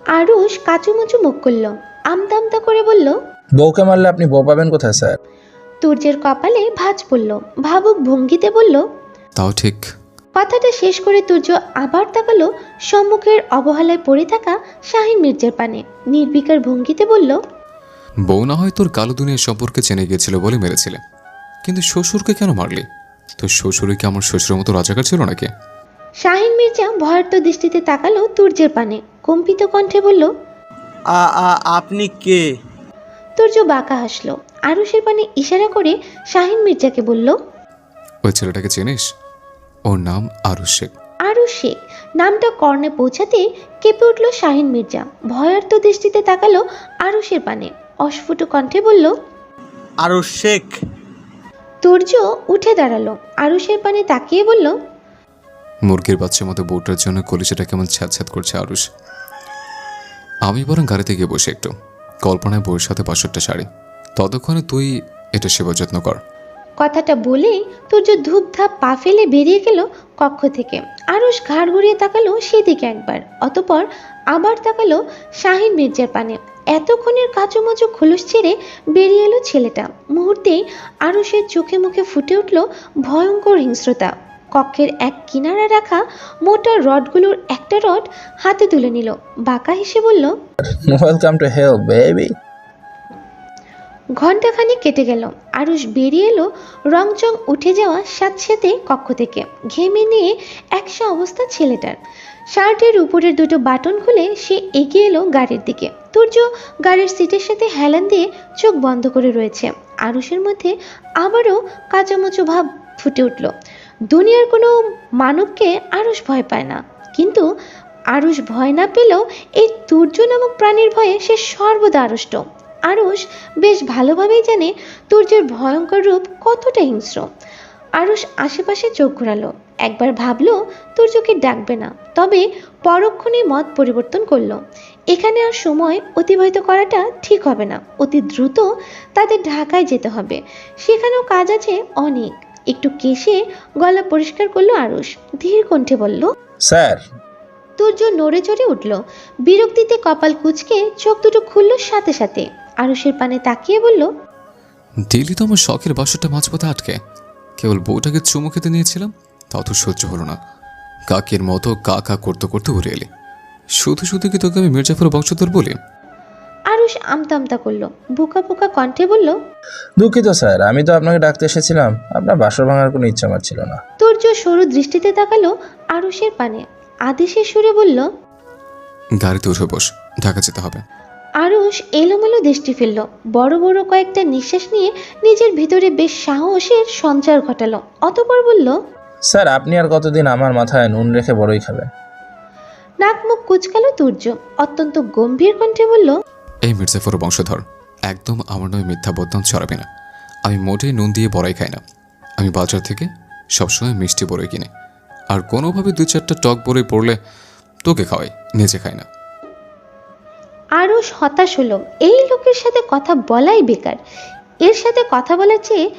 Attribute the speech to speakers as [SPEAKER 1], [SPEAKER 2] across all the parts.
[SPEAKER 1] আরুষ কাচুমুচু মুখ করল। আমতা করে বলল
[SPEAKER 2] বউকে মারলে আপনি বউ পাবেন কোথায় স্যার?
[SPEAKER 1] তুর্যের কপালে ভাঁজ পড়ল। ভাবুক ভঙ্গিতে বলল
[SPEAKER 3] তাও ঠিক।
[SPEAKER 1] কথাটা শেষ করে তুর্য আবার তাকালো সম্মুখের অবহেলায় পড়ে থাকা শাহিন মির্জার পানে। নির্বিকার ভঙ্গিতে বলল
[SPEAKER 3] বউ না হয় তোর কালো দুনিয়ার সম্পর্কে জেনে গিয়েছিল বলে মেরেছিলে কিন্তু শ্বশুরকে কেন মারলি? তোর শ্বশুরই কি আমার শ্বশুরের মতো রাজাকার ছিল নাকি?
[SPEAKER 1] শাহিন মির্জা ভয়ার্ত দৃষ্টিতে তাকালো তুর্যের পানে। কম্পিত কণ্ঠে বলল
[SPEAKER 4] আ আ আপনি কে?
[SPEAKER 1] তুর্য বাঁকা হাসলো। আরুষের পানে ইশারা করে শাহিন মির্জাকে বলল
[SPEAKER 3] ওই ছেলেটাকে চিনিস? ওর নাম আরুষ। শেখ
[SPEAKER 1] শেখ নামটা কর্ণে পৌঁছাতে কেঁপে উঠল শাহিন মির্জা। ভয়ার্ত দৃষ্টিতে তাকালো আরুষের পানে। অস্ফুট কণ্ঠে বলল
[SPEAKER 4] আরও শেখ
[SPEAKER 1] তুর্য উঠে দাঁড়াল। আরুষের পানে তাকিয়ে বলল
[SPEAKER 3] মুরগির বাচ্চার মতো বউটার জন্য কলিজাটা কেমন ছ্যাদ করছে আরুষ। আমি বরং গাড়িতে গিয়ে বসে একটু। কল্পনায় বউয়ের সাথে বাসরটা শাড়ি। ততক্ষণে তুই এটা সেবা যত্ন কর।
[SPEAKER 1] কথাটা বলেই তুর্য ধূপধাপ পা ফেলে বেরিয়ে গেল কক্ষ থেকে। আরুষ ঘাড় ঘুরিয়ে তাকালো সেদিকে একবার অতপর আবার তাকালো শাহিন মির্জার পানে। এতক্ষণের কাচুমচু খুলুস ছেড়ে বেরিয়ে এলো ছেলেটা। মুহূর্তেই আরুষের চোখে মুখে ফুটে উঠল ভয়ঙ্কর হিংস্রতা। কক্ষের এক কিনারা রাখা মোটা রডগুলোর একটা রড হাতে তুলে নিল। বাঁকা হেসে বলল
[SPEAKER 2] ওয়েলকাম টু হেল্প বেবি
[SPEAKER 1] ঘণ্টাখানেক কেটে গেল। আরুষ বেরিয়ে এলো রংচং উঠে যাওয়া স্যাঁতস্যাঁতে কক্ষ থেকে। ঘেমে নিয়ে একশো অবস্থা ছেলেটার। শার্টের উপরের দুটো বাটন খুলে সে এগিয়ে এলো গাড়ির দিকে। তুর্য গাড়ির সিটের সাথে হেলান দিয়ে চোখ বন্ধ করে রয়েছে। আরুষের মধ্যে আবারও কাঁচামুচো ভাব ফুটে উঠল। দুনিয়ার কোনো মানবকে আরুষ ভয় পায় না। কিন্তু আরুষ ভয় না পেলেও এই তুর্য নামক প্রাণীর ভয়ে সে সর্বদা আড়ষ্ট আরুষ বেশ ভালোভাবেই জানে তুর্যের ভয়ঙ্কর রূপ কতটা হিংস্র। আরুষ আশেপাশে চোখ ঘোরালো। একবার ভাবলো তুর্যকে ডাকবে না। তবে পরক্ষণে মত পরিবর্তন করল। এখানে আর সময় অতিবাহিত করাটা ঠিক হবে না। অতি দ্রুত তাদের ঢাকায় যেতে হবে। সেখানেও কাজ আছে অনেক। একটু কেশে গলা পরিষ্কার করল আরুষ। ধীর কণ্ঠে বলল
[SPEAKER 2] স্যার।
[SPEAKER 1] তুর্য নড়ে চড়ে উঠল। বিরক্তিতে কপাল কুচকে চোখ দুটো খুলল সাথে সাথে। আরুষের পানে তাকিয়ে বলল
[SPEAKER 3] তো আমার শখের বাসরটা মাঝপথে আটকে। কেবল বউটাকে চুমু খেতে নিয়েছিলাম? তাও তো সহ্য হলো না। কাকের মতো কা কা করতে করতে উড়ে এলে। শুধু শুধু কি তোকে আমি মির্জাফর বংশধর বলি?
[SPEAKER 1] আরুষ আমতা আমতা করল। বোকা বোকা কণ্ঠে বলল
[SPEAKER 2] দুঃখিত স্যার আমি তো আপনাকে ডাকতে এসেছিলাম। আপনার বাসর ভাঙার কোনো ইচ্ছা আমার ছিল না।
[SPEAKER 1] তুর্য সরু দৃষ্টিতে তাকালো আরুষের পানে। আদেশের সুরে বলল
[SPEAKER 3] গাড়িতে উঠে বস ঢাকা যেতে হবে।
[SPEAKER 1] আরুষ এলোমেলো দৃষ্টি ফেলল। বড় বড় কয়েকটা নিঃশ্বাস নিয়ে নিজের ভিতরে বেশ সাহসের সঞ্চার ঘটালো। অতপর বলল
[SPEAKER 2] স্যার আপনি আর কতদিন আমার মাথায় নুন রেখে বড়ই খাবেন?
[SPEAKER 1] নাক মুখ কুচকালো তুর্য। অত্যন্ত গম্ভীর কণ্ঠে বলল
[SPEAKER 3] এই মির্জাফর বংশধর একদম আমার নয় মিথ্যা বদনাম ছড়াবে না। আমি মোটেই নুন দিয়ে বড়াই খাই না। আমি বাজার থেকে সবসময় মিষ্টি বড়ই কিনে। আর কোনোভাবে দু চারটা টক বড়ই পড়লে তোকে খাওয়াই নিজে খাই না।
[SPEAKER 1] আরুষ হতাশ হলো। এই লোকের সাথে কথা বলাই বেকার। এর সাথে কথা বলার চেয়ে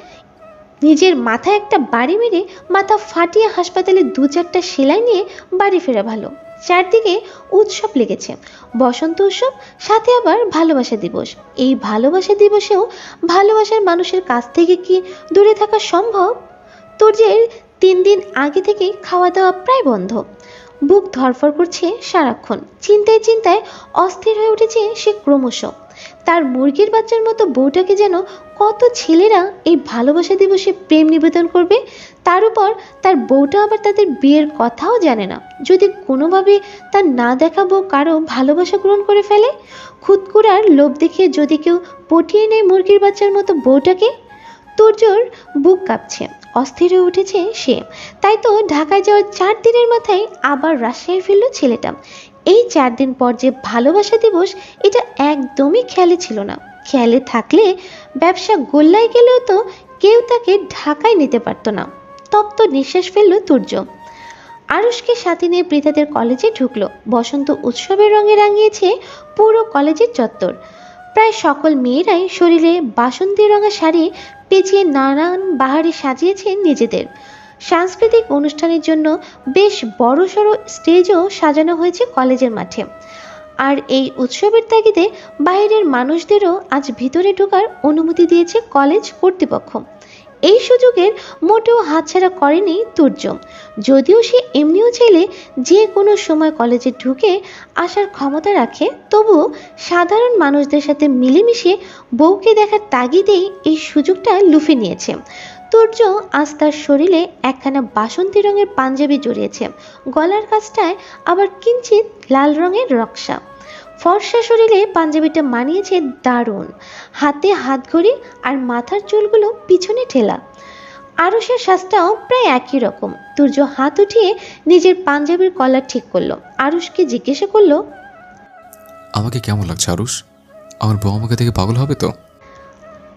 [SPEAKER 1] নিজের মাথায় একটা বাড়ি মেরে মাথা ফাটিয়ে হাসপাতালে দু চারটা সেলাই নিয়ে বাড়ি ফেরা ভালো। চারদিকে উৎসব লেগেছে। বসন্ত উৎসব, সাথে আবার ভালোবাসা দিবস। এই ভালোবাসা দিবসেও ভালোবাসার মানুষের কাছ থেকে কি দূরে থাকা সম্ভব? তোর যে তিন দিন আগে থেকে খাওয়া দাওয়া প্রায় বন্ধ। বুক ধরফর করছে সারাক্ষণ। চিন্তায় চিন্তায় অস্থির হয়ে উঠেছে সে ক্রমশ। তার মুরগির বাচ্চার মতো বউটাকে যেন কত ছেলেরা এই ভালোবাসা দিবসে প্রেম নিবেদন করবে, তার উপর তার বউটা আবার তাদের বিয়ের কথাও জানে না। যদি কোনোভাবে তার না দেখাবো কারও ভালোবাসা গ্রহণ করে ফেলে খুদকুড়ার লোভ দেখিয়ে যদি কেউ পটিয়ে নেয় মুরগির বাচ্চার মতো বউটাকে তোরজোর বুক কাঁপছে। অস্থির হয়ে উঠেছে সে। তাই তো ঢাকায় যাওয়ার চার দিনের মাথায় আবার রাজশাহী ফিরল ছেলেটা। এই চার দিন পর যে ভালোবাসা দিবস, এটা একদমই খেয়ালে ছিল না। খেয়ালে থাকলে ব্যবসা গোল্লায় গেলেও তো কেউ তাকে ঢাকায় নিতে পারতো না। তপ্ত নিঃশ্বাস ফেলল তুর্য। আরুষকে সাথে নিয়ে পৃথাদের কলেজে ঢুকলো। বসন্ত উৎসবের রঙে রাঙিয়েছে পুরো কলেজের চত্বর। প্রায় সকল মেয়েরাই শরীরে বাসন্তী রঙা শাড়ি পেঁচিয়ে নানান বাহারে সাজিয়েছে নিজেদের। সাংস্কৃতিক অনুষ্ঠানের জন্য বেশ বড়সড় স্টেজও সাজানো হয়েছে কলেজের মাঠে। আর এই উৎসবের তাগিদে বাইরের মানুষদেরও আজ ভিতরে ঢোকার অনুমতি দিয়েছে কলেজ কর্তৃপক্ষ। এই সুযোগের মোটেও হাতছাড়া করেনি তুর্য যদিও সে এমনিও চাইলে যে কোনো সময় কলেজে ঢুকে আসার ক্ষমতা রাখে, তবুও সাধারণ মানুষদের সাথে মিলেমিশে বউকে দেখার তাগিদেই এই সুযোগটা লুফে নিয়েছে। তুর্য আজ তার শরীরে একখানা বাসন্তী রঙের পাঞ্জাবি জড়িয়েছে। গলার কাছটায় আবার কিঞ্চিত লাল রঙের রক্সা। ফর্সা শরীরে পাঞ্জাবিটা মানিয়েছে দারুণ। হাতে হাত ঘড়ি আর মাথার চুলগুলো পিছনে ঠেলা। আরুষের শ্বাসটাও প্রায় একই রকম। তুর্য হাত উঠিয়ে নিজের পাঞ্জাবির কলার ঠিক করল। আরুষকে জিজ্ঞাসা করল
[SPEAKER 3] আমাকে কেমন লাগছে আরুষ আমার বউ আমাকে দেখে পাগল হবে তো?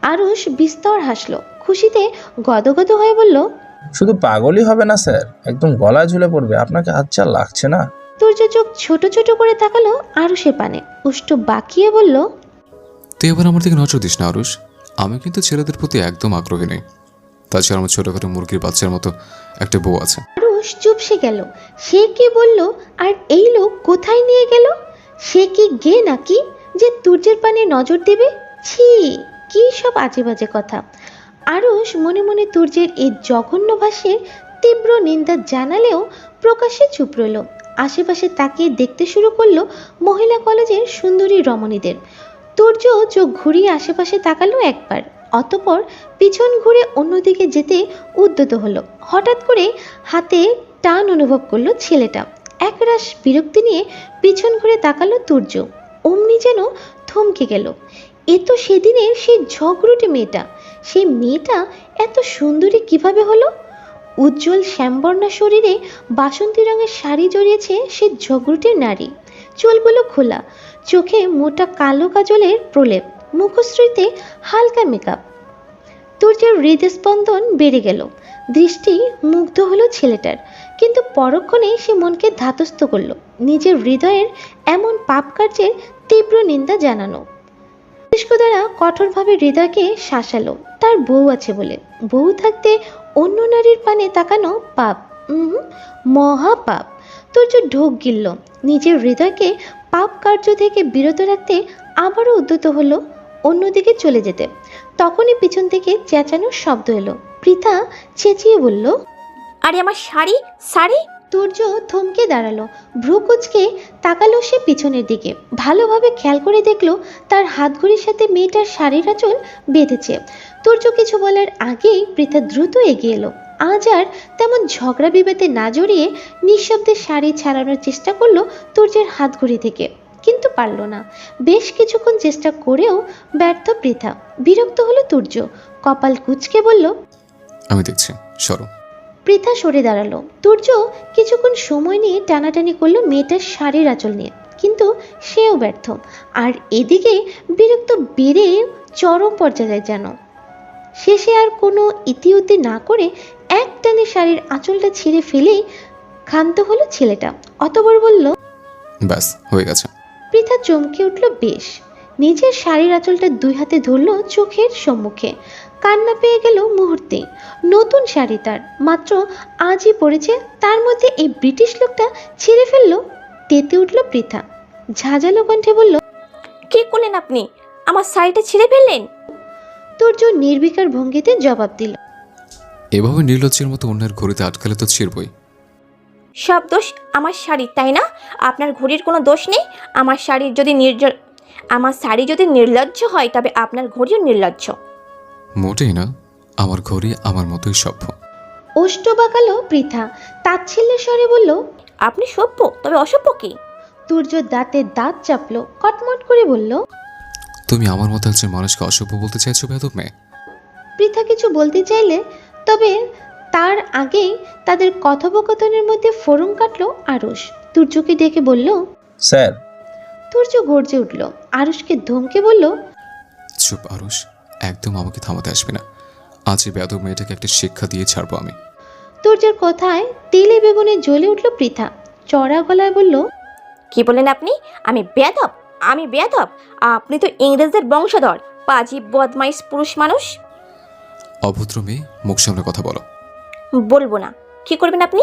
[SPEAKER 1] আরুষ বিস্তর হাসলো। খুশিতে গদগদ হয়ে বলল
[SPEAKER 2] শুধু পাগলই হবে না স্যার একদম গলা ঝুলে পড়বে। আপনাকে আচ্ছা লাগছে না?
[SPEAKER 1] তুর্য চোখ ছোট ছোট করে তাকালো আরুষের পানে। উষ্ট বাকিয়ে বলল
[SPEAKER 3] তুই এবার আমার দিকে নজর দিস না আরুষ। আমি কিন্তু ছেলেদের প্রতি একদম আগ্রহী নেই। তাছাড়া আমার ছোটোখাটো মুরগির বাচ্চার মতো একটা বউ আছে।
[SPEAKER 1] আরুষ চুপসে গেল। সে কি বলল আর এই লোক কোথায় নিয়ে গেল? সে কি গে নাকি যে তুর্যের পানে নজর দেবে? ছি কি সব আজে বাজে কথা। আরুষ মনে মনে তুর্যের এই জঘন্য ভাষের তীব্র নিন্দা জানালেও প্রকাশ্যে চুপ রইল। আশেপাশে তাকিয়ে দেখতে শুরু করল মহিলা কলেজের সুন্দরী রমণীদের। তুর্য চোখ ঘুরিয়ে আশেপাশে তাকালো একবার, অতপর পিছন ঘুরে অন্যদিকে যেতে উদ্যত হলো। হঠাৎ করে হাতে টান অনুভব করল ছেলেটা। একরাশ বিরক্তি নিয়ে পিছন ঘুরে তাকালো তুর্য। অমনি যেন থমকে গেল। এ তো সেদিনের সেই ঝগড়ুটে মেয়েটা। সেই মেয়েটা এত সুন্দরী কীভাবে হলো? উজ্জ্বল শ্যামবর্ণা শরীরে বাসন্তী রঙের শাড়ি জড়িয়েছে সে ঝগড়ুটে নারী। চুলগুলো খোলা, চোখে মোটা কালো কাজলের প্রলেপ, মুখশ্রীতে হালকা মেকআপ তুর্যের হৃদস্পন্দন বেড়ে গেল, দৃষ্টি মুগ্ধ হলো ছেলেটার, কিন্তু পরক্ষণে সে মনকে ধাতস্থ করল, নিজের হৃদয়ের এমন পাপ কার্যের তীব্র নিন্দা জানানো। দ্বারা কঠোরভাবে হৃদয়কে শাসালো, তার বউ আছে বলে। বউ থাকতে অন্য নারীর পানে তাকানো পাপ। মহাপাপ। মহা পাপ তুর্য ঢোক গিলল। নিজের হৃদয়কে পাপ কার্য থেকে বিরত রাখতে আবারও উদ্যত হলো অন্যদিকে চলে যেতে। তখনই পিছন থেকে চেঁচানোর শব্দ এলো। পৃথা চেঁচিয়ে বলল,
[SPEAKER 5] আরে আমার শাড়ি শাড়ি?
[SPEAKER 1] তুর্য থমকে দাঁড়াল। ভ্রু কুচকে তাকালো সে পিছনের দিকে। ভালোভাবে খেয়াল করে দেখল তার হাতঘড়ির সাথে মেয়েটার শাড়ির আঁচল বেঁধেছে। তুর্য কিছু বলার আগেই পৃথা দ্রুত এগিয়ে এলো। আজ আর তেমন ঝগড়া বিবাদে না জড়িয়ে নিঃশব্দে শাড়ি ছাড়ানোর চেষ্টা করল তুর্যের হাতঘড়ি থেকে। কিন্তু পারল না। বেশ কিছুক্ষণ চেষ্টা করেও ব্যর্থ পৃথা। বিরক্ত হলো তুর্য কপাল কুচকে বলল,
[SPEAKER 3] আমি দেখছি, সরো।
[SPEAKER 1] পৃথা সরে দাঁড়াল। তুর্য কিছুক্ষণ সময় নিয়ে টানাটানি করল মেয়েটার শাড়ির আঁচল নিয়ে। কিন্তু সেও ব্যর্থ। আর এদিকে বিরক্ত বেড়ে চরম পর্যায়ে যেন। শেষে আর কোনো ইতিউতি না করে এক টানে শাড়ির আঁচলটা ছিঁড়ে ফেলেই ক্ষান্ত হলো ছেলেটা। অতবার বলল
[SPEAKER 3] ব্যাস হয়ে গেছে।
[SPEAKER 1] পৃথা চমকে উঠল বেশ। নিজের শাড়ির আঁচলটা দুই হাতে ধরলো চোখের সম্মুখে। কান্না পেয়ে গেল মুহূর্তে। নতুন শাড়ি তার মাত্র আজই পড়েছে তার মধ্যে এই ব্রিটিশ লোকটা ছিঁড়ে ফেলল তেতে উঠল পৃথা। ঝাঁঝালো কণ্ঠে বলল
[SPEAKER 5] কি করলেন আপনি? আমার শাড়িটা ছিঁড়ে ফেললেন?
[SPEAKER 1] তুর্য নির্বিকার ভঙ্গিতে জবাব দিল
[SPEAKER 3] এভাবে নির্লজ্জের মতো অন্যের ঘড়িতে আটকালে তো ছিড়বই।
[SPEAKER 5] সব দোষ আমার শাড়ির তাই না? আপনার ঘড়ির কোনো দোষ নেই? আমার শাড়ির যদি নির্জ আমার শাড়ি যদি নির্লজ্জ হয় তবে আপনার ঘড়িও নির্লজ্জ।
[SPEAKER 3] মোটেই না আমার ঘড়ি আমার মতোই সভ্য।
[SPEAKER 1] ওষ্ঠ বাঁকালো পৃথা তাচ্ছিল্যের স্বরে বলল
[SPEAKER 5] আপনি সভ্য তবে অসভ্য কি?
[SPEAKER 1] তুর্য দাঁতে দাঁত চাপলো কটমট করে বলল
[SPEAKER 3] তুমি আমার মতো একজন মানুষকে অসভ্য বলতে চাইছো বেদব মেয়ে?
[SPEAKER 1] পৃথা কিছু বলতে চাইলে তবে তার আগেই তাদের কথোপকথনের মধ্যে ফোরম কাটলো আরুষ। তুর্যকে ডেকে বলল
[SPEAKER 2] স্যার।
[SPEAKER 1] তুর্য গর্জে উঠল আরুষকে ধমকে বলল
[SPEAKER 3] চুপ আরুষ। একদম আমাকে থামাতে আসবে না। আজ এই বেদব মেয়েটাকে একটা শিক্ষা দিয়ে ছাড়বো আমি।
[SPEAKER 1] তোর তুর্যের কথায় তেলে বেগুনে জ্বলে উঠল পৃথা। চড়া গলায় বলল
[SPEAKER 5] কি বলেন আপনি? আমি বেয়াদব? আমি বেয়াদব? আপনি তো ইংরেজদের বংশধর। পাজি বদমাইশ পুরুষ মানুষ?
[SPEAKER 3] অভদ্র মেয়ে মুখ সামনে কথা বলো।
[SPEAKER 5] বলব না। কি করবেন আপনি?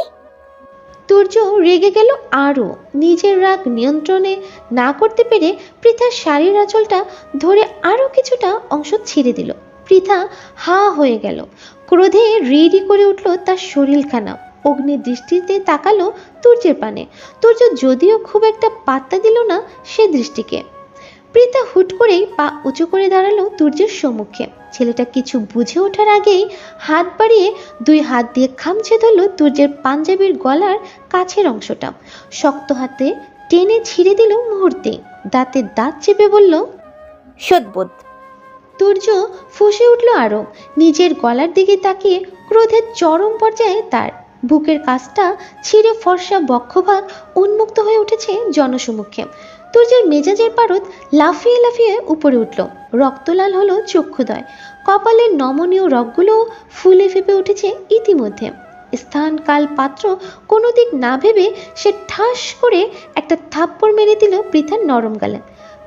[SPEAKER 1] তুর্য রেগে গেল আরও। নিজের রাগ নিয়ন্ত্রণে না করতে পেরে পৃথার শাড়ির আঁচলটা ধরে আরও কিছুটা অংশ ছিঁড়ে দিল। পৃথা হা হয়ে গেল। ক্রোধে রেডি করে উঠল তার শরীরখানা। অগ্নি দৃষ্টিতে তাকালো তুর্যের পানে। তুর্য যদিও খুব একটা পাত্তা দিল না সে দৃষ্টিকে। পৃথা হুট করেই পা উঁচু করে দাঁড়াল তুর্যের সম্মুখে। ছেলেটা কিছু বুঝে ওঠার আগেই হাত বাড়িয়ে দুই হাত দিয়ে খামছে ধরল তুর্যের পাঞ্জাবির গলার কাছের অংশটা। শক্ত হাতে টেনে ছিঁড়ে দিল মুহূর্তে। দাঁতে দাঁত চেপে বলল
[SPEAKER 5] সদ্বোধ।
[SPEAKER 1] তুর্য ফুঁসে উঠল আরও নিজের গলার দিকে তাকিয়ে ক্রোধের চরম পর্যায়ে তার বুকের কাজটা ছিঁড়ে ফর্সা বক্ষভাগ উন্মুক্ত হয়ে উঠেছে জনসমুখে তুর্যের মেজাজের পারদ লাফিয়ে লাফিয়ে উপরে উঠল। রক্তলাল হলো চক্ষুদয়। কপালের নমনীয় রগগুলোও ফুলে ফেপে উঠেছে ইতিমধ্যে। স্থান কাল পাত্র কোনো দিক না ভেবে সে ঠাস করে একটা থাপ্পড় মেরে দিল পৃথার নরম গালে।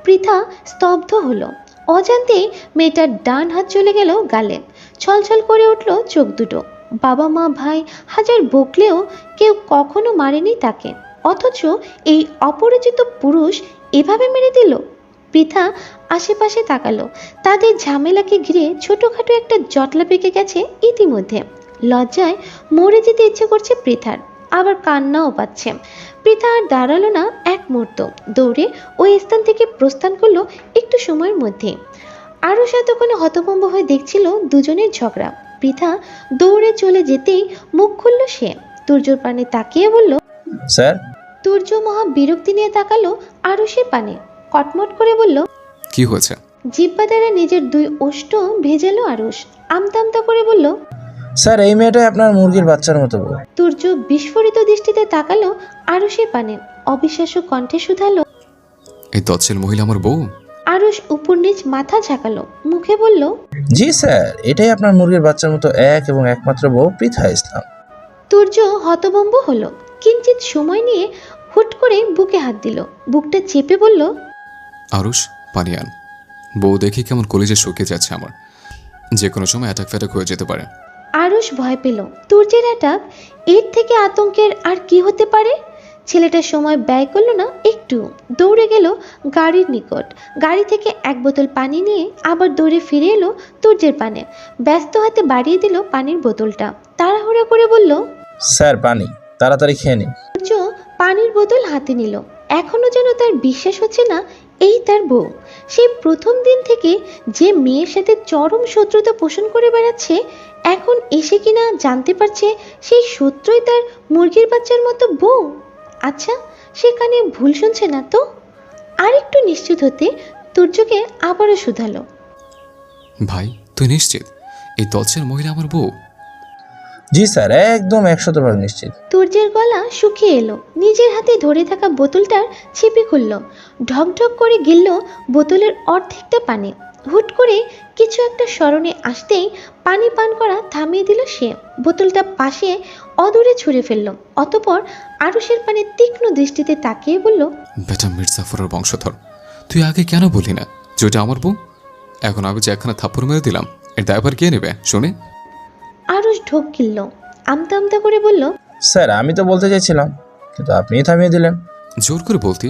[SPEAKER 1] পৃথা স্তব্ধ হলো। অজান্তেই মেয়েটার ডান হাত চলে গেল গালে। ছলছল করে উঠল চোখ দুটো। বাবা মা ভাই, হাজার বকলেও কেউ কখনো মারেনি তাকে। অথচ এই অপরিচিত পুরুষ এভাবে মেরে দিল? পৃথা আশেপাশে তাকালো। তাদের ঝামেলাকে ঘিরে ছোটোখাটো একটা জটলা পেকে গেছে ইতিমধ্যে। লজ্জায় মরে যেতে ইচ্ছে করছে পৃথার, আবার কান্নাও পাচ্ছে। পৃথা আর দাঁড়াল না এক মুহূর্ত। দৌড়ে ওই স্থান থেকে প্রস্থান করল একটু সময়ের মধ্যে। আরও এতক্ষণে হতভম্ব হয়ে দেখছিল দুজনের ঝগড়া। পৃথা দৌড়ে চলে যেতেই মুখ খুলল সে। তুর্যর পানে তাকিয়ে বলল,
[SPEAKER 2] স্যার
[SPEAKER 1] তুর্য মহা বিরক্তি নিয়ে তাকালো আরও সে পানে। কটমট করে বলল
[SPEAKER 3] কি হয়েছে?
[SPEAKER 1] জিব্বা দ্বারা নিজের দুই ওষ্ঠ ভেজালো আরুষ। আমতা আমতা করে বলল
[SPEAKER 2] স্যার এই মেয়েটাই আপনার মুরগির বাচ্চার মতো বউ।
[SPEAKER 1] তুর্য বিস্ফোরিত দৃষ্টিতে তাকালো আরুষের পানে। অবিশ্বাস্য কণ্ঠে শুধালো
[SPEAKER 3] এই দচ্ছেল মহিলা আমার বউ?
[SPEAKER 1] আরুষ উপর নিচ মাথা ঝাঁকালো মুখে বলল
[SPEAKER 2] জি স্যার এটাই আপনার মুরগির বাচ্চার মতো এক এবং একমাত্র বউ পৃথা ইসলাম।
[SPEAKER 1] তুর্য হতবম্ব হলো। কিঞ্চিত সময় নিয়ে হুট করে বুকে হাত দিল। বুকটা চেপে বলল
[SPEAKER 3] আরুষ পানি আন বউ দেখে কেমন কলেজে শুকিয়ে যাচ্ছে আমার। যে কোনো সময় অ্যাটাক ফ্যাটাক হয়ে যেতে পারে।
[SPEAKER 1] আরুষ ভয় পেল তুর্যের অ্যাটাক এর থেকে আতঙ্কের আর কি হতে পারে? ছেলেটা সময় ব্যয় করল না একটু দৌড়ে গেল গাড়ির নিকট। গাড়ি থেকে এক বোতল পানি নিয়ে আবার দৌড়ে ফিরে এলো তুর্যের পানে। ব্যস্ত হাতে বাড়িয়ে দিল পানির বোতলটা। তাড়াহুড়ো করে বলল
[SPEAKER 2] স্যার পানি। তাড়াতাড়ি খেয়ে নিন
[SPEAKER 1] সূর্য পানির বোতল হাতে নিল। এখনও যেন তার বিশ্বাস হচ্ছে না এই তার বউ। সেই প্রথম দিন থেকে যে মেয়ের সাথে চরম শত্রুতা পোষণ করে বেড়াচ্ছে এখন এসে কিনা জানতে পারছে সেই শত্রুই তার মুরগির বাচ্চার মতো বউ। আচ্ছা সেখানে ভুল শুনছে না তো? আর একটু নিশ্চিত হতে তুর্যকে আবারও শুধালো।
[SPEAKER 3] ভাই তুই নিশ্চিত? এই দচ্ছেল মহিলা আমার বউ।
[SPEAKER 2] জি স্যার একদম একশত ভাগ নিশ্চিত।
[SPEAKER 1] তুর্যের গলা শুকিয়ে এলো। নিজের হাতে ধরে থাকা বোতলটার ছিপি খুলল। ঢকঢক করে গিলল বোতলের অর্ধেকটা পানি। হুট করে কিছু একটা স্মরণে আসতেই পানি পান করা থামিয়ে দিল সে। বোতলটা পাশে অদূরে ছুঁড়ে ফেলল। অতপর আরুষের পানে তীক্ষ্ণ দৃষ্টিতে তাকিয়ে বলল
[SPEAKER 3] বেটা মির্জাফরের বংশধর তুই আগে কেন বলি না যে ওটা আমার বউ? এখন আমি যে একখানা থাপ্পড় মেরে দিলাম এর দায়ভার কে নেবে? শুনে
[SPEAKER 1] আরুষ ঢোক গিলল। আমতা আমতা করে বলল
[SPEAKER 2] স্যার আমি তো বলতে চাইছিলাম কিন্তু আপনিই থামিয়ে দিলেন।
[SPEAKER 3] জোর করে বলতি?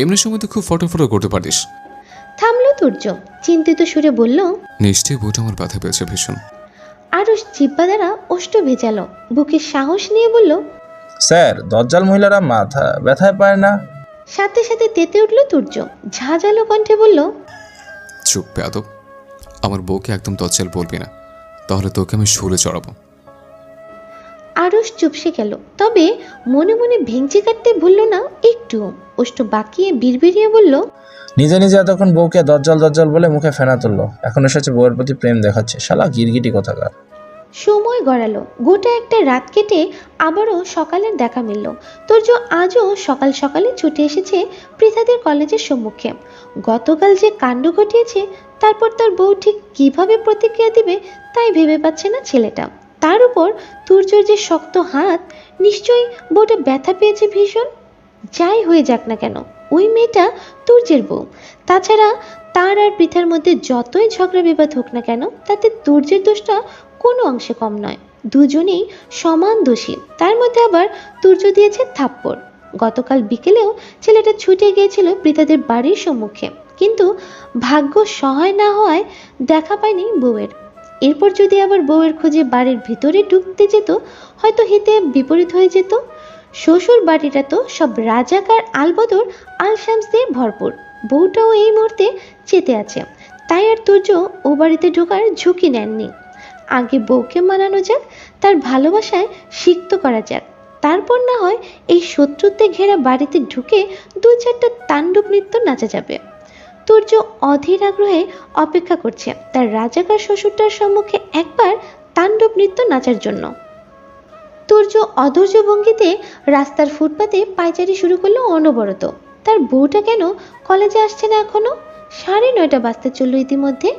[SPEAKER 3] এমনি সময় তো খুব ফটো ফটো করতে পারিস
[SPEAKER 1] থামলো তুর্য চিন্তিত সুরে বলল
[SPEAKER 3] নিশ্চয়ই বউটা আমার ব্যথা পেয়েছে ভীষণ।
[SPEAKER 1] আরুষ জিব্বা দ্বারা ওষ্ঠ ভেজালো। বুকে সাহস নিয়ে বলল
[SPEAKER 2] স্যার দজ্জাল মহিলারা মাথা ব্যথায় পায় না?
[SPEAKER 1] সাথে সাথে তেতে উঠল তুর্য ঝাঁঝালো কণ্ঠে বলল
[SPEAKER 3] চুপ পেয়াদব আমার বউকে একদম তচ্ছেল বলবি না। তাহলে তোকে আমি শুলে চড়াবো।
[SPEAKER 1] আরস চুপসে গেল। তবে মনে মনে ভেঙচি কাটতে ভুলল না একটু ওষ্ঠ বাকিয়ে বিড়বিড়িয়ে বলল
[SPEAKER 2] নিজে নিজে এতক্ষণ বউকে দজ্জাল দজ্জল বলে মুখে ফেনা তুললো। এখন এসেছে বউয়ের প্রতি প্রেম দেখাচ্ছে। শালা গিরগিটি কোথাকার।
[SPEAKER 1] সময় গড়ালো। গোটা একটা রাত কেটে আবারও সকালের দেখা মিলল। তোর্য আজও সকাল সকালে ছুটে এসেছে পৃথাদের কলেজের সম্মুখে। গতকাল যে কাণ্ড ঘটিয়েছে, তারপর তার বউ ঠিক কীভাবে প্রতিক্রিয়া দিবে তাই ভেবে পাচ্ছে না ছেলেটা। তার উপর তুর্যর যে শক্ত হাত, নিশ্চয়ই বউটা ব্যথা পেয়েছে ভীষণ? যাই হয়ে যাক না কেন, ওই মেয়েটা তুর্যের বউ। তাছাড়া তার আর পৃথার মধ্যে যতই ঝগড়া বিবাদ হোক না কেন, তাতে তুর্যের দোষটা কোনো অংশে কম নয়। দুজনেই সমান দোষী। তার মধ্যে আবার তুর্য দিয়েছে থাপ্পড়। গতকাল বিকেলেও ছেলেটা ছুটে গিয়েছিল প্রীতাদের বাড়ির সম্মুখে। কিন্তু ভাগ্য সহায় না হওয়ায় দেখা পায়নি বউয়ের। এরপর যদি আবার বউয়ের খোঁজে বাড়ির ভিতরে ঢুকতে যেত, হয়তো হিতে বিপরীত হয়ে যেত। শ্বশুর বাড়িটা তো সব রাজাকার আলবদর আলশামস দিয়ে ভরপুর। বউটাও এই মুহূর্তে চেতে আছে। তাই আর তুর্য ও বাড়িতে ঢোকার ঝুঁকি নেননি। আগে বউকে মানানো যাক, তার ভালোবাসায় সিক্ত করা যাক। তারপর না হয় এই শত্রুতে ঘেরা বাড়িতে ঢুকে দু চারটা তাণ্ডব নৃত্য নাচা যাবে। তুর্য অধীর আগ্রহে অপেক্ষা করছে, তার রাজাকার শ্বশুরটার সম্মুখে একবার তাণ্ডব নৃত্য নাচার জন্য। তুর্য অধৈর্য ভঙ্গিতে রাস্তার ফুটপাতে পায়চারি শুরু করল অনবরত। তার বউটা কেন কলেজে আসছে না এখনও? সাড়ে নয়টা বাজতে চলল ইতিমধ্যে।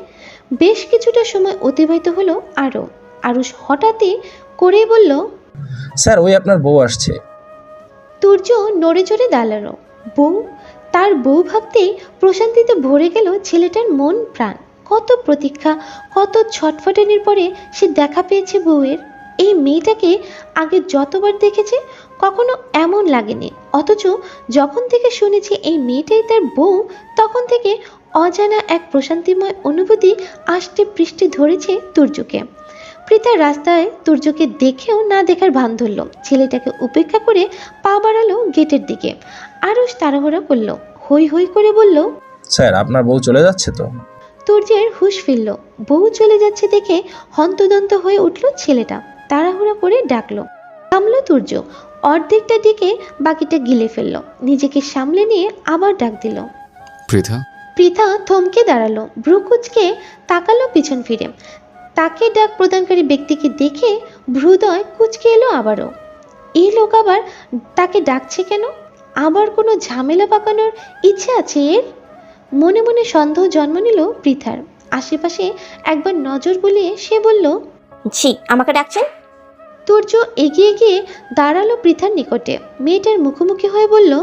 [SPEAKER 1] বেশ কিছুটা সময় অতিবাহিত হলো আরও। আরুষ হঠাৎই করেই বলল
[SPEAKER 2] স্যার ওই আপনার বউ আসছে।
[SPEAKER 1] তুর্য নড়ে চড়ে দাঁড়াল। বউ তার বউ ভাবতেই প্রশান্তিতে ভরে গেল ছেলেটার মন প্রাণ। কত প্রতীক্ষা কত ছটফটানির পরে সে দেখা পেয়েছে বউয়ের। এই মেয়েটাকে আগে যতবার দেখেছে কখনো এমন লাগেনি। অথচ যখন থেকে শুনেছি এই মেয়েটাই তার বউ তখন থেকে অজানা এক প্রশান্তিময় অনুভূতি আষ্টে পৃষ্ঠে ধরেছে তুর্যকে। প্রীতা রাস্তায় তুর্যকে দেখেও না দেখার ভান ধরল। ছেলেটাকে উপেক্ষা করে পা বাড়ালো গেটের দিকে। আরুষ তাড়াহুড়া করল। হই হই করে বলল
[SPEAKER 2] স্যার আপনার বউ চলে যাচ্ছে তো?
[SPEAKER 1] তুর্যের হুঁশ ফিরল। বউ চলে যাচ্ছে দেখে হন্তদন্ত হয়ে উঠল ছেলেটা। তাড়াহুড়া করে ডাকলো। থামলো তুর্য। অর্ধেকটা দিকে বাকিটা গিলে ফেলল। নিজেকে সামলে নিয়ে আবার ডাক দিল।
[SPEAKER 3] পৃথা
[SPEAKER 1] পৃথা থমকে দাঁড়াল। ভ্রুকুচকে তাকালো পিছন ফিরে। তাকে ডাক প্রদানকারী ব্যক্তিকে দেখে ভ্রুদয় কুচকে এলো আবারও। এই লোক আবার তাকে ডাকছে কেন? আবার কোনো ঝামেলা পাকানোর ইচ্ছে আছে এর? মনে মনে সন্দেহ জন্ম নিল পৃথার। আশেপাশে একবার নজর বুলিয়ে সে বলল
[SPEAKER 5] জি আমাকে ডাকছেন?
[SPEAKER 1] তুর্য এগিয়ে গিয়ে দাঁড়াল পৃথার নিকটে। মেয়েটার মুখোমুখি হয়ে বলল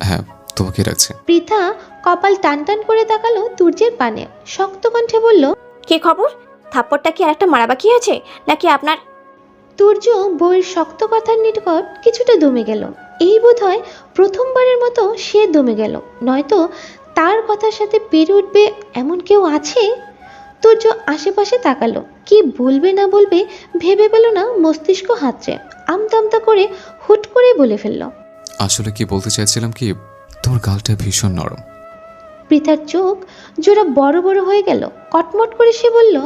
[SPEAKER 3] হ্যাঁ তোমাকে রাখছে
[SPEAKER 1] পৃথা কপাল টান টান করে তাকালো তুর্যের পানে। শক্ত কণ্ঠে বলল
[SPEAKER 5] কি খবর? থাপ্পড়টা কি আরেকটা মারা বাকি আছে নাকি আপনার
[SPEAKER 1] তুর্য বউয়ের শক্ত কথার নিকট কিছুটা দমে গেল। এই বোধ হয় প্রথমবারের মতো সে দমে গেল। নয়তো তার কথার সাথে পেরে উঠবে এমন কেউ আছে? তুর্য আশেপাশে তাকালো। কি বলবে না বলবে ভেবে পেল না মস্তিষ্ক হাতড়ে আমতামতা করে হুট করে বলে ফেলল
[SPEAKER 3] আসলে কি বলতে চাইছিলাম কি? তোমার গালটা ভীষণ নরম।
[SPEAKER 1] পৃথার চোখ জোড়া বড় বড় হয়ে গেল। কটমট করে সে বলল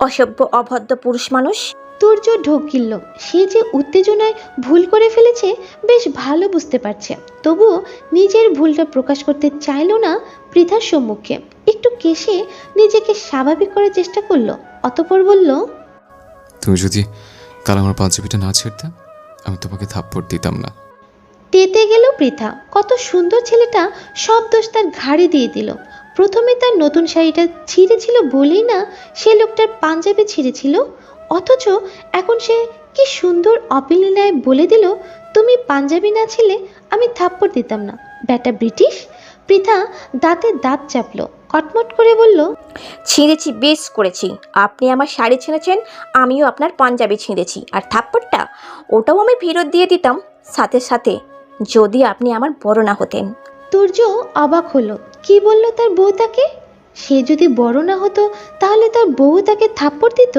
[SPEAKER 5] অসভ্য অভদ্র পুরুষ মানুষ?
[SPEAKER 1] তুর্য ঢোক গিলল। সে যে উত্তেজনায় ভুল করে ফেলেছে বেশ ভালো বুঝতে পারছে। তবুও নিজের ভুলটা প্রকাশ করতে চাইল না পৃথার সম্মুখে। একটু কেশে নিজেকে স্বাভাবিক করার চেষ্টা করল। অতপর বলল
[SPEAKER 3] তুমি যদি কাল আমার পাঞ্জাবিটা না ছেড়তে আমি তোমাকে থাপ্পড় দিতাম না।
[SPEAKER 1] তেতে গেল পৃথা। কত সুন্দর ছেলেটা সব দোষ তার ঘাড়ে দিয়ে দিল। প্রথমে তার নতুন শাড়িটা ছিঁড়েছিল বলেই না সে লোকটার পাঞ্জাবি ছিঁড়েছিল। অথচ এখন সে কি সুন্দর অপিলীলায় বলে দিল, তুমি পাঞ্জাবি না ছিলে, আমি থাপ্পড় দিতাম না। ব্যাটা ব্রিটিশ? পৃথা দাঁতে দাঁত চাপলো, কটমট করে বলল,
[SPEAKER 5] ছিঁড়েছি, বেশ করেছি। আপনি আমার শাড়ি ছিঁড়েছেন, আমিও আপনার পাঞ্জাবি ছিঁড়েছি। আর থাপ্পড়টা? ওটাও আমি ফেরত দিয়ে দিতাম। সাথে সাথে যদি আপনি আমার বড় না হতেন।
[SPEAKER 1] তুর্য অবাক হলো। কি বলল তার বউ তাকে? সে যদি বড় না হতো, তাহলে তার বউ তাকে থাপ্পড় দিত?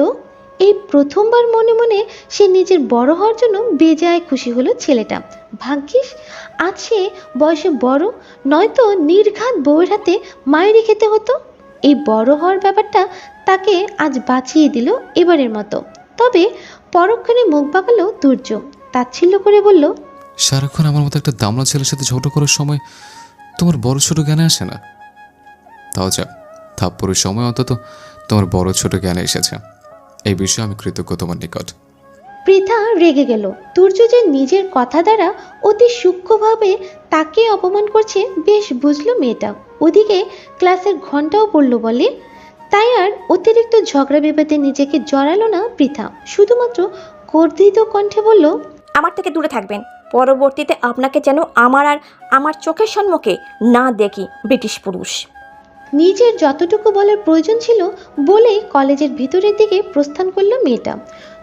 [SPEAKER 1] এই প্রথমবার মনে মনে সে নিজের বড় হওয়ার জন্য বেজায় খুশি হলো ছেলেটা। ভাগ্যিস, আজ সে বয়সে বড়, নয়তো নির্ঘাত বউয়ের হাতে মায়েরই খেতে হতো। এই বড় হওয়ার ব্যাপারটা তাকে আজ বাঁচিয়ে দিল এবারের মতো। তবে পরক্ষণে মুখ বাঁকালো তুর্য। তাচ্ছিল্য করে বলল
[SPEAKER 3] সারাক্ষণ আমার মতো একটা দামড়া ছেলের সাথে ঝগড়া করার সময় তোমার বড় ছোট জ্ঞানে আসে না? তাও যা থাপ্পড়ের সময় অন্তত তোমার বড় ছোট জ্ঞানে এসেছে। এই বিষয়ে আমি কৃতজ্ঞ তোমার নিকট।
[SPEAKER 1] পৃথা রেগে গেল। তুর্য যে নিজের কথা দ্বারা অতি সূক্ষ্মভাবে তাকে অপমান করছে বেশ বুঝলো মেয়েটা। ওদিকে ক্লাসের ঘন্টাও পড়ল বলে। তাই আর অতিরিক্ত ঝগড়া বিবাদে নিজেকে জড়ালো না পৃথা। শুধুমাত্র কর্ধিত কণ্ঠে বলল
[SPEAKER 5] আমার থেকে দূরে থাকবেন। পরবর্তীতে আপনাকে যেন আমার আর আমার চোখের সম্মুখে না দেখি ব্রিটিশ পুরুষ।
[SPEAKER 1] নিজের যতটুকু বলার প্রয়োজন ছিল বলেই কলেজের ভিতরের দিকে প্রস্থান করল মেয়েটা।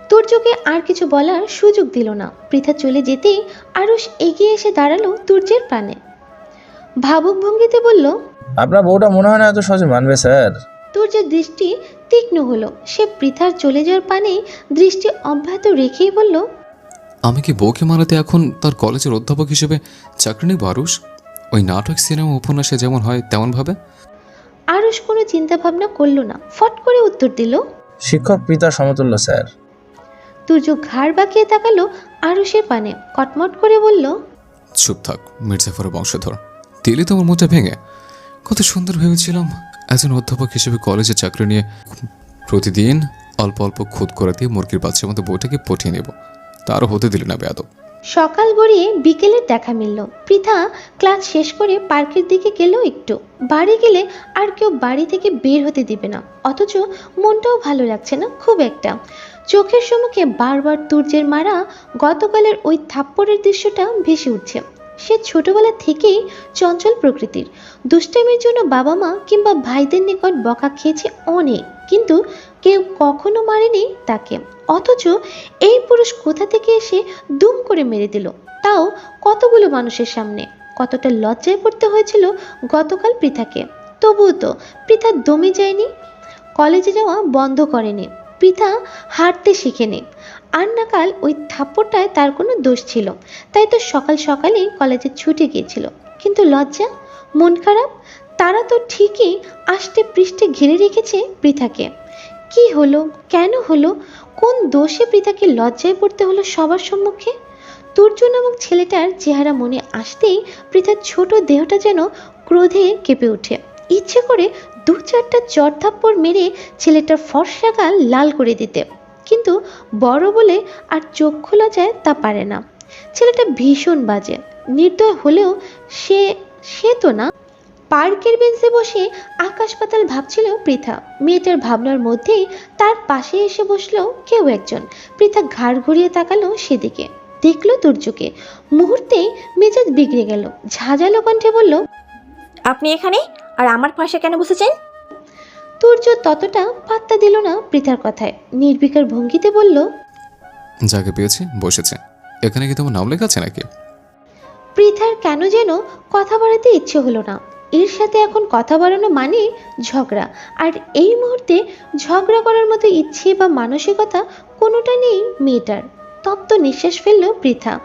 [SPEAKER 1] তুর্যকে আর কিছু বলার সুযোগ দিল না। পৃথা চলে যেতেই আরুষ এগিয়ে এসে দাঁড়াল তুর্যের প্রাণে। ভাবুক ভঙ্গিতে বলল
[SPEAKER 2] আপনার বউটা মনে হয় না এত সহজে মানবে স্যার?
[SPEAKER 1] তুর্যের দৃষ্টি তীক্ষ্ণ হলো। সে পৃথার চলে যাওয়ার পানেই দৃষ্টি অব্যাহত রেখেই বলল
[SPEAKER 3] আমি কি বউকে মানাতে এখন তার কলেজের অধ্যাপক হিসেবে চাকরি নেব আরুষ ওই নাটক সিনেমা উপন্যাসে যেমন হয় তেমনভাবে
[SPEAKER 1] আরুষ কোনো চিন্তা ভাবনা করল না। ফট করে উত্তর দিল
[SPEAKER 2] শিক্ষক পিতা সমতুল্য স্যার।
[SPEAKER 1] তুর্য ঘাড় বাঁকিয়ে তাকালো আরুষের পানে কটমট করে বলল
[SPEAKER 3] চুপ থাক মির্জাফরের বংশধর। দিলি তোমার মুখটা ভেঙে। কত সুন্দর ভেবেছিলাম একজন অধ্যাপক হিসেবে কলেজে চাকরি নিয়ে প্রতিদিন অল্প অল্প খুদ করে দিয়ে মুরগির বাচ্চার মতো বইটাকে পঠিয়ে নেব। তারও হতে দিল না বেয়াদব।
[SPEAKER 1] সকাল গড়িয়ে বিকেলের দেখা মিলল। পৃথা ক্লাস শেষ করে পার্কের দিকে গেল একটু। বাড়ি গেলে আর কেউ বাড়ি থেকে বের হতে দিবে না। অথচ মনটাও ভালো লাগছে না, খুব একটা। চোখের সম্মুখে বারবার তুর্যের মারা গতকালের ওই থাপ্পড়ের দৃশ্যটা ভেসে উঠছে। সে ছোটবেলা থেকেই চঞ্চল প্রকৃতির। দুষ্টামির জন্য বাবা মা কিংবা ভাইদের নিকট বকা খেয়েছে অনেক, কিন্তু কেউ কখনো মারেনি তাকে। অথচ এই পুরুষ কোথা থেকে এসে দুম করে মেরে দিল? তাও কতগুলো মানুষের সামনে। কতটা লজ্জায় পড়তে হয়েছিল গতকাল পৃথাকে। তবুও তো পৃথা দমে যায়নি, কলেজে যাওয়া বন্ধ করেনি। পৃথা হাঁটতে শিখেনি। আর নাকাল ওই থাপ্পড়টায় তার কোনো দোষ ছিল। তাই তো সকাল সকালেই কলেজে ছুটে গিয়েছিল। কিন্তু লজ্জা? মন খারাপ? তারা তো ঠিকই আষ্টে পৃষ্ঠে ঘিরে রেখেছে পৃথাকে। কি হলো? কেন হলো? কোন দোষে পৃথাকে লজ্জায় পড়তে হলো সবার সম্মুখে? তুর্য নামক ছেলেটার চেহারা মনে আসতেই পৃথার ছোট দেহটা যেন ক্রোধে কেঁপে ওঠে। ইচ্ছে করে দু চারটা চড়থাপ্পড় মেরে ছেলেটার ফর্সা গাল লাল করে দিতে। কিন্তু বড় বলে আর চোখ খোলা যায় তা পারে না। ছেলেটা ভীষণ বাজে। নির্দয় হলেও সে সে তো না। পার্কের বেঞ্চে বসে আকাশ পাতাল ভাবছিল পৃথা। মেয়েটার ভাবনার মধ্যেই তার পাশে এসে বসল কেউ একজন। পৃথা ঘাড় ঘুরিয়ে তাকালো সেদিকে। দেখল তুর্যকে মুহূর্তেই মেজাজ বিগড়ে গেল। ঝাঁঝালো কণ্ঠে বলল,
[SPEAKER 5] আপনি এখানে? আর আমার পাশে কেন বসেছেন?
[SPEAKER 1] তুর্য ততটা পাত্তা দিল না পৃথার কথায়। নির্বিকার ভঙ্গিতে বলল
[SPEAKER 3] যাকে পেয়েছি বসেছে। এখানে কি তোমার নাম লেখা আছে নাকি?
[SPEAKER 1] পৃথার কেন যেন কথা বাড়াতে ইচ্ছে হলো না। এর সাথে এখন কথা বাড়ানো মানে ঝগড়া। আর এই মুহূর্তে ঝগড়া করার মতো ইচ্ছে বা মানসিকতা কোনোটা নেই মেয়েটার। তপ্ত নিঃশ্বাস ফেলল পৃথা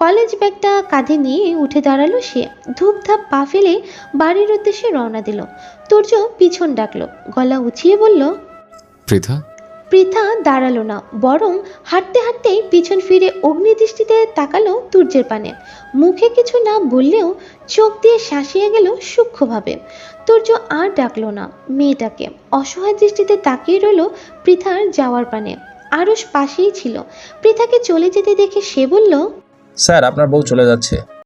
[SPEAKER 1] কলেজ ব্যাগটা কাঁধে নিয়ে উঠে দাঁড়াল সে। ধূপধাপ পা ফেলে বাড়ির উদ্দেশ্যে রওনা দিল। তুর্য পিছন ডাকলো গলা উঁচিয়ে বলল
[SPEAKER 3] পৃথা?
[SPEAKER 1] পৃথা দাঁড়াল না বরং হাঁটতে হাঁটতেই পিছন ফিরে অগ্নিদৃষ্টিতে তাকালো তুর্যের পানে। মুখে কিছু না বললেও চোখ দিয়ে শাসিয়ে গেল সূক্ষ্মভাবে। তুর্য আর ডাকলো না মেয়েটাকে। অসহায় দৃষ্টিতে তাকিয়ে রইল পৃথার যাওয়ার পানে। আরস পাশেই ছিল। পৃথাকে চলে যেতে দেখে সে বলল
[SPEAKER 2] স্যার আপনার বউ চলে যাচ্ছে।